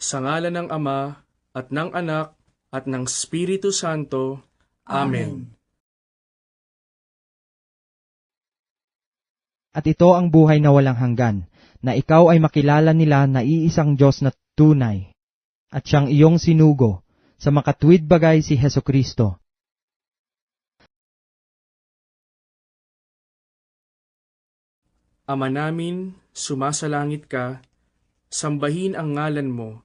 Sa ngala ng Ama, at ng Anak, at ng Espiritu Santo. Amen. At ito ang buhay na walang hanggan, na ikaw ay makilala nila na iisang Diyos na tunay, at siyang iyong sinugo, sa makatwid bagay si Heso Kristo. Ama namin, sumasalangit ka, sambahin ang ngalan mo,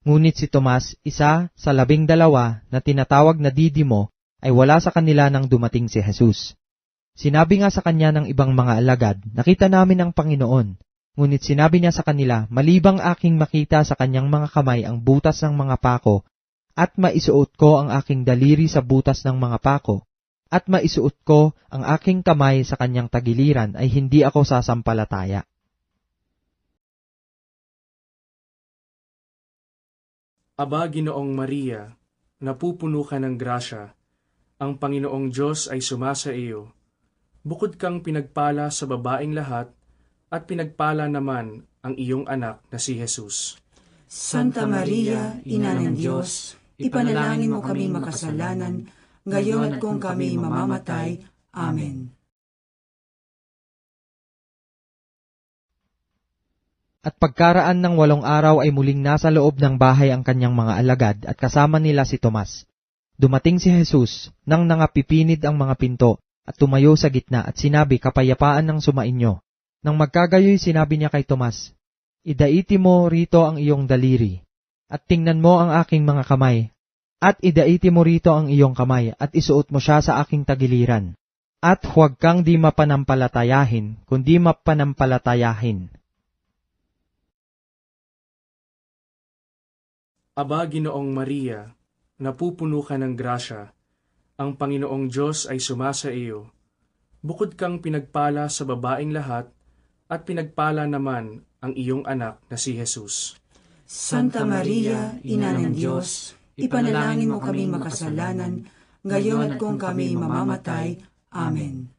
Ngunit si Tomas, isa sa labing dalawa na tinatawag na Didimo, ay wala sa kanila nang dumating si Jesus. Sinabi nga sa kanya ng ibang mga alagad, nakita namin ang Panginoon. Ngunit sinabi niya sa kanila, malibang aking makita sa kanyang mga kamay ang butas ng mga pako, at maisuot ko ang aking daliri sa butas ng mga pako, at maisuot ko ang aking kamay sa kanyang tagiliran ay hindi ako sasampalataya. Aba, Ginoong Maria, napupuno ka ng grasya, ang Panginoong Diyos ay sumasa iyo. Bukod kang pinagpala sa babaing lahat, at pinagpala naman ang iyong anak na si Jesus. Santa Maria, Ina ng Diyos, ipanalangin mo kami makasalanan, ngayon at kung kami mamamatay. Amen. At pagkaraan ng walong araw ay muling nasa loob ng bahay ang kanyang mga alagad at kasama nila si Tomas. Dumating si Jesus nang nangapipinid ang mga pinto at tumayo sa gitna at sinabi kapayapaan ng sumainyo. Nang magkagayoy sinabi niya kay Tomas, Idaiti mo rito ang iyong daliri at tingnan mo ang aking mga kamay at idaiti mo rito ang iyong kamay at isuot mo siya sa aking tagiliran. At huwag kang di mapanampalatayahin, kundi mapanampalatayahin. Aba, Ginoong Maria, napupuno ka ng grasya, ang Panginoong Diyos ay sumasa iyo. Bukod kang pinagpala sa babaing lahat, at pinagpala naman ang iyong anak na si Jesus. Santa Maria, Ina ng Diyos, ipanalangin mo kami makasalanan, ngayon at kung kami mamamatay. Amen.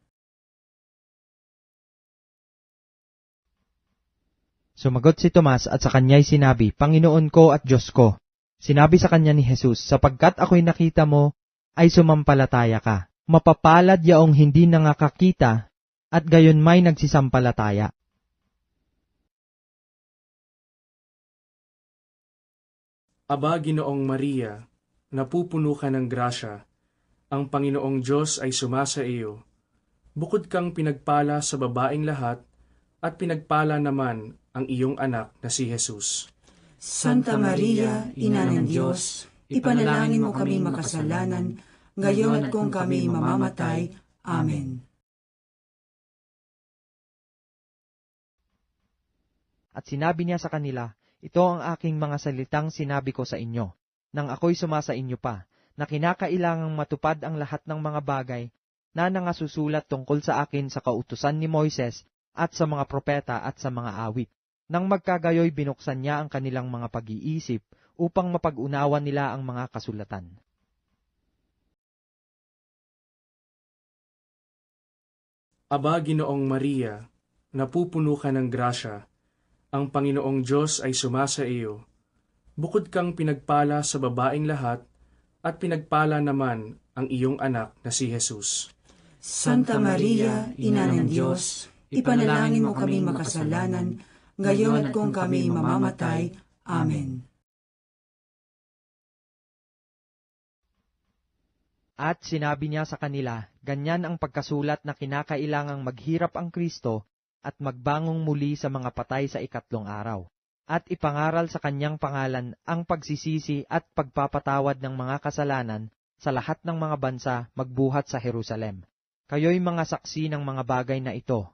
Sumagot si Tomas at sa kanya'y sinabi, Panginoon ko at Diyos ko. Sinabi sa kanya ni Jesus, sapagkat ako'y nakita mo, ay sumampalataya ka. Mapapalad yaong hindi nangakakita, at gayon may nagsisampalataya. Aba, Ginoong Maria, napupuno ka ng grasya, ang Panginoong Diyos ay sumasa iyo. Bukod kang pinagpala sa babaing lahat, at pinagpala naman ang iyong anak na si Jesus. Santa Maria, Ina ng Diyos, ipanalangin mo kami makasalanan, ngayon at kung kami mamamatay. Amen. At sinabi niya sa kanila, Ito ang aking mga salitang sinabi ko sa inyo, nang ako'y sumasa inyo pa, na kinakailangang matupad ang lahat ng mga bagay na nangasusulat tungkol sa akin sa kautusan ni Moises at sa mga propeta at sa mga awit. Nang magkagayoy binuksan niya ang kanilang mga pag-iisip upang mapag-unawan nila ang mga kasulatan. Aba, Ginoong Maria, napupuno ka ng grasya, ang Panginoong Diyos ay sumasa iyo. Bukod kang pinagpala sa babaing lahat, at pinagpala naman ang iyong anak na si Jesus. Santa Maria, Ina ng Diyos, ipanalangin mo kami makasalanan, ngayon at kung kami mamamatay. Amen. At sinabi niya sa kanila, ganyan ang pagkasulat na kinakailangang maghirap ang Kristo at magbangong muli sa mga patay sa ikatlong araw, at ipangaral sa kanyang pangalan ang pagsisisi at pagpapatawad ng mga kasalanan sa lahat ng mga bansa magbuhat sa Jerusalem. Kayo'y mga saksi ng mga bagay na ito.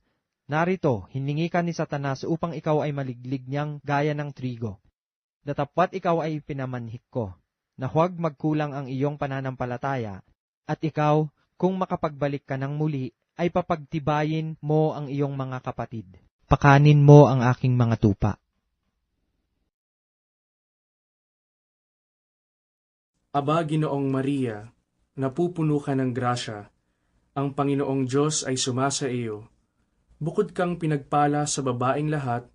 narito, hiningi ka ni Satanas upang ikaw ay maliglig niyang gaya ng trigo. Datapat ikaw ay pinamanhik ko, na huwag magkulang ang iyong pananampalataya, at ikaw, kung makapagbalik ka ng muli, ay papagtibayin mo ang iyong mga kapatid. Pakanin mo ang aking mga tupa. Aba, Ginoong Maria, napupuno ka ng grasya, ang Panginoong Diyos ay sumasa iyo. Bukod kang pinagpala sa babaing lahat,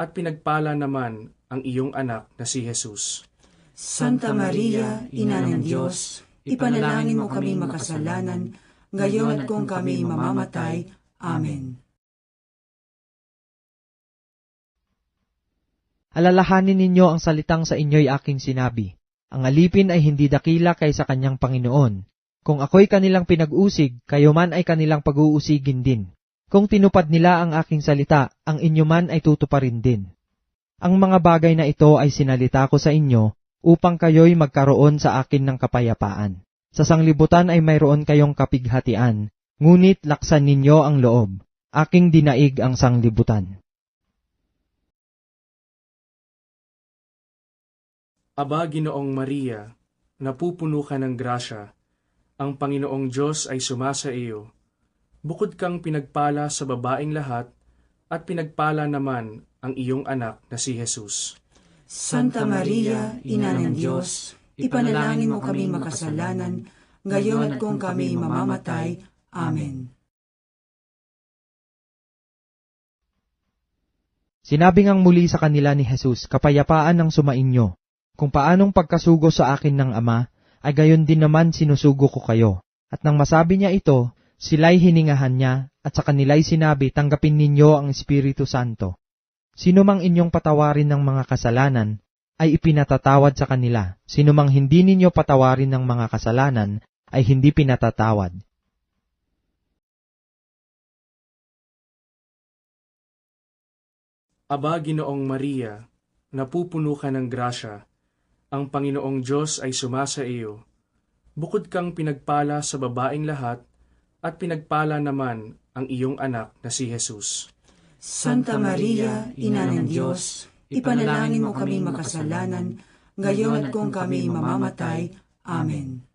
at pinagpala naman ang iyong anak na si Jesus. Santa Maria, Ina ng Diyos, ipanalangin mo kami makasalanan, ngayon at kung kami mamamatay. Amen. Alalahanin ninyo ang salitang sa inyo'y aking sinabi. Ang alipin ay hindi dakila kaysa kanyang Panginoon. Kung ako'y kanilang pinag-usig, kayo man ay kanilang pag-uusigin din. Kung tinupad nila ang aking salita, ang inyo man ay tutuparin din. Ang mga bagay na ito ay sinalita ko sa inyo, upang kayo'y magkaroon sa akin ng kapayapaan. Sa sanglibutan ay mayroon kayong kapighatian, ngunit laksan ninyo ang loob. Aking dinaig ang sanglibutan. Aba, Ginoong Maria, napupuno ka ng grasya, ang Panginoong Diyos ay sumasa iyo. Bukod kang pinagpala sa babaing lahat, at pinagpala naman ang iyong anak na si Jesus. Santa Maria, Ina ng Diyos, ipanalangin mo kami makasalanan, ngayon at kung kami mamamatay. Amen. Sinabi ngang muli sa kanila ni Jesus, kapayapaan ang sumainyo. Kung paanong pagkasugo sa akin ng Ama, ay gayon din naman sinusugo ko kayo. At nang masabi niya ito, sila'y hiningahan niya, at sa kanila'y sinabi, tanggapin ninyo ang Espiritu Santo. Sino mang inyong patawarin ng mga kasalanan, ay ipinatatawad sa kanila. Sino mang hindi ninyo patawarin ng mga kasalanan, ay hindi pinatatawad. Aba, Ginoong Maria, napupuno ka ng grasya, ang Panginoong Diyos ay sumasa iyo. Bukod kang pinagpala sa babaing lahat, at pinagpala naman ang iyong anak na si Jesus. Santa Maria, Ina ng Diyos, ipanalangin mo kami makasalanan, ngayon at kung kami mamamatay. Amen.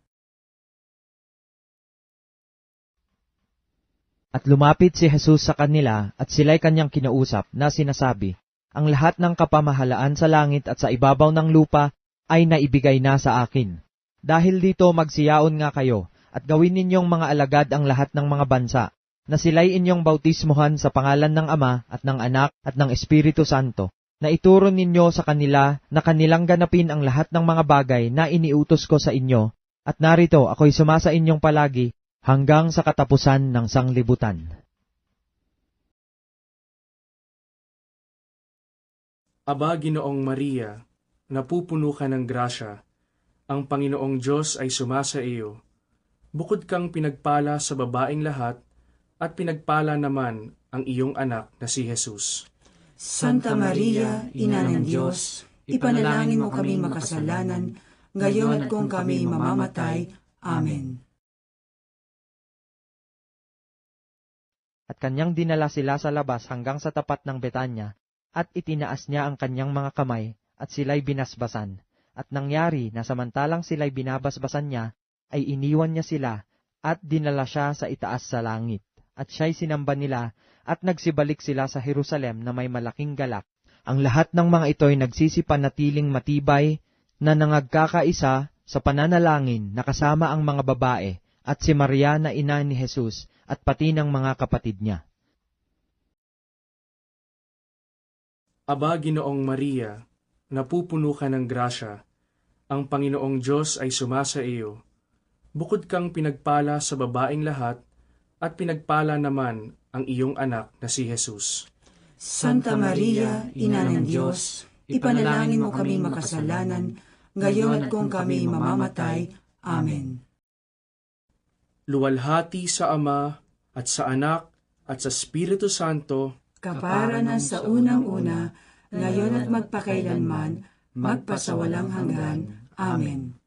At lumapit si Jesus sa kanila at sila'y kanyang kinausap na sinasabi, Ang lahat ng kapamahalaan sa langit at sa ibabaw ng lupa ay naibigay na sa akin. Dahil dito magsiyaon nga kayo at gawin ninyong mga alagad ang lahat ng mga bansa, na sila'y inyong bautismohan sa pangalan ng Ama at ng Anak at ng Espiritu Santo, na ituro ninyo sa kanila na kanilang ganapin ang lahat ng mga bagay na iniutos ko sa inyo, at narito ako'y sumasa inyong palagi hanggang sa katapusan ng sanglibutan. Aba, Ginoong Maria, napupuno ka ng grasya, ang Panginoong Diyos ay sumasa iyo. Bukod kang pinagpala sa babaing lahat, at pinagpala naman ang iyong anak na si Jesus. Santa Maria, Ina ng Diyos, ipanalangin mo kami makasalanan, ngayon at kung kami mamamatay. Amen. At kanyang dinala sila sa labas hanggang sa tapat ng Betanya, at itinaas niya ang kanyang mga kamay, at sila'y binasbasan. At nangyari na samantalang sila'y binabasbasan niya, ay iniwan niya sila, at dinala siya sa itaas sa langit. At siya'y sinamba nila, at nagsibalik sila sa Jerusalem na may malaking galak. Ang lahat ng mga ito'y nagsisipanatiling matibay, na nangagkakaisa sa pananalangin na kasama ang mga babae, at si Maria na ina ni Jesus, at pati ng mga kapatid niya. Aba, Ginoong Maria, napupuno ka ng grasya, ang Panginoong Diyos ay sumasa iyo. Bukod kang pinagpala sa babaing lahat, at pinagpala naman ang iyong anak na si Jesus. Santa Maria, Ina ng Diyos, ipanalangin mo kami makasalanan, ngayon at kung kami mamamatay. Amen. Luwalhati sa Ama at sa Anak at sa Espiritu Santo, Kapara na sa unang-una, ngayon at magpakailanman, magpasawalang hanggan. Amen.